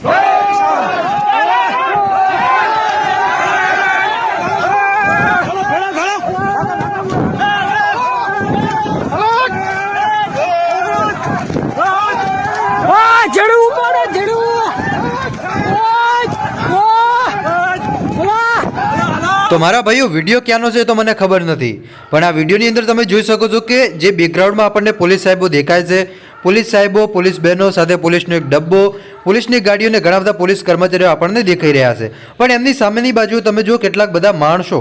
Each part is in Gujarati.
તો મારા ભાઈઓ વીડિયો ક્યાંનો છે તો મને ખબર નથી. પણ આ વિડીયોની અંદર તમે જોઈ શકો છો કે જે બેકગ્રાઉન્ડમાં આપણને પોલીસ સાહેબો દેખાય છે પોલીસ સાહેબો, પોલીસ બહેનો સાથે પોલીસનો એક ડબ્બો, પોલીસની ગાડીઓને ઘણા બધા પોલીસ કર્મચારીઓ આપણને દેખાઈ રહ્યા છે. પણ એમની સામેની બાજુ તમે જુઓ કેટલાક બધા માણસો.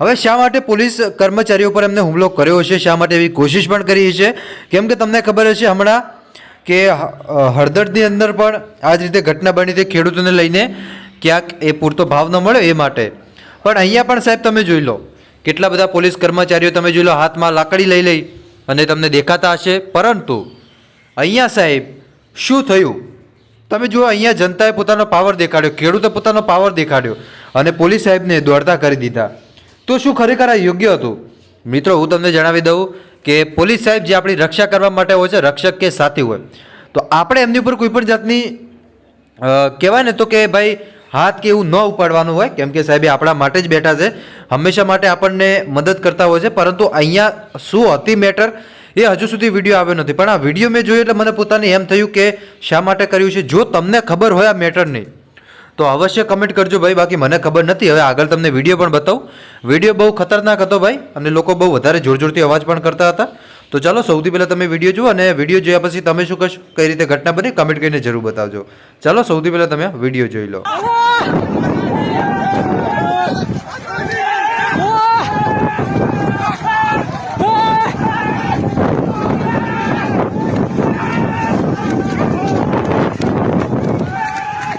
હવે શા માટે પોલીસ કર્મચારીઓ પર એમને હુમલો કર્યો છે શા માટે એવી કોશિશ પણ કરી છે કેમ કે તમને ખબર હશે હમણાં કે હળદરની અંદર પણ આ જ રીતે ઘટના બની હતી ખેડૂતોને લઈને ક્યાંક એ પૂરતો ભાવ ન મળ્યો એ માટે. પણ અહીંયા પણ સાહેબ તમે જોઈ લો, કેટલા બધા પોલીસ કર્મચારીઓ તમે જોઈ લો હાથમાં લાકડી લઈ લઈ અને તમને દેખાતા હશે. પરંતુ અહીંયા સાહેબ, શું થયું? તમે જુઓ, અહીંયા જનતાએ પોતાનો પાવર દેખાડ્યો, ખેડૂતે પોતાનો પાવર દેખાડ્યો અને પોલીસ સાહેબને દોડતા કરી દીધા. તો શું ખરેખર આ યોગ્ય હતું? મિત્રો, હું તમને જણાવી દઉં કે પોલીસ સાહેબ જે આપણી રક્ષા કરવા માટે હોય છે, રક્ષક કે સાથી હોય, તો આપણે એમની ઉપર કોઈ પણ જાતની કહેવાય ને તો કે ભાઈ હાથ કે એવું ન ઉપાડવાનું હોય, કેમ કે સાહેબ આપણા માટે જ બેઠા છે. હંમેશા માટે આપણને મદદ કરતા હોય છે, પરંતુ અહીંયા શું હતી મેટર એ હજુ સુધી વીડિયો આવ્યો નથી. પણ આ વીડિયો મેં જોયો એટલે મને પોતાને એમ થયું કે શા માટે કર્યું છે? જો તમને ખબર હોય આ મેટરની તો અવશ્ય કમેન્ટ કરજો ભાઈ. બાકી મને ખબર નથી. હવે આગળ તમને વીડિયો પણ બતાવું. વીડિયો બહુ ખતરનાક હતો ભાઈ અને લોકો બહુ વધારે જોરજોરથી અવાજ પણ કરતા હતા. તો ચાલો, સૌથી પહેલાં તમે વીડિયો જુઓ અને વીડિયો જોયા પછી તમે શું કહેશો કઈ રીતે ઘટના બની? કમેન્ટ કરીને જરૂર બતાવજો. ચાલો, સૌથી પહેલાં તમે વીડિયો જોઈ લો.